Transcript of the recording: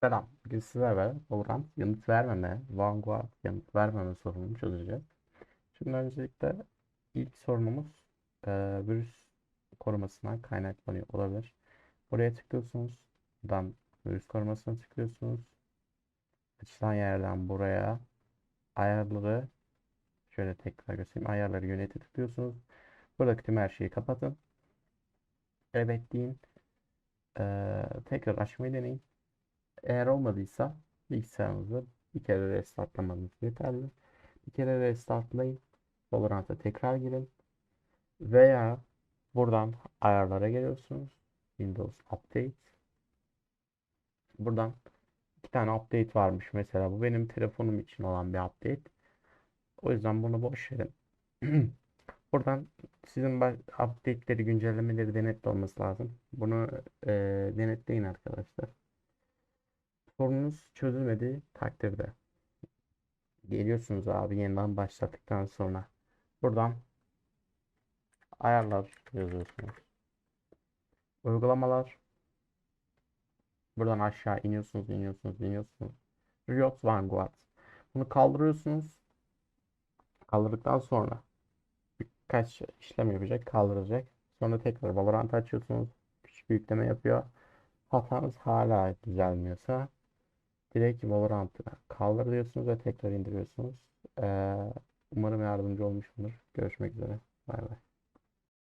Selam. Bugün sizlerle Valorant yanıt vermeme, Vanguard yanıt vermeme sorununu çözeceğiz. Şimdi öncelikle ilk sorunumuz e, virüs korumasından kaynaklanıyor olabilir. Buraya tıklıyorsunuz. Buradan virüs korumasına tıklıyorsunuz. Açılan yerden buraya ayarları şöyle tekrar göstereyim. Ayarları yönete tıklıyorsunuz. Buradaki tüm her şeyi kapatın. Evet deyin. E, tekrar açmayı deneyin. Eğer olmadıysa bilgisayarınızı bir kere restartlamanız yeterli. Bir kere restartlayın. Valorant'a tekrar girin. Veya buradan ayarlara geliyorsunuz. Windows Update. Buradan iki tane update varmış mesela. Bu benim telefonum için olan bir update. O yüzden bunu boş verin. Buradan sizin update'leri, güncellemeleri denetli olması lazım. Bunu e, denetleyin arkadaşlar. Sorununuz çözülmediği takdirde geliyorsunuz abi yeniden başlattıktan sonra buradan ayarlar yazıyorsunuz. Uygulamalar buradan aşağı iniyorsunuz, iniyorsunuz, iniyorsunuz. Riot Vanguard. Bunu kaldırıyorsunuz. Kaldırdıktan sonra birkaç işlem yapacak, kaldıracak. Sonra tekrar Valorant açıyorsunuz. Küçük bir yükleme yapıyor. Hatanız hala düzelmiyorsa direkt Valorant'ı kaldır diyorsunuz ve tekrar indiriyorsunuz. Ee, umarım yardımcı olmuşumdur. Görüşmek üzere. Bay bay.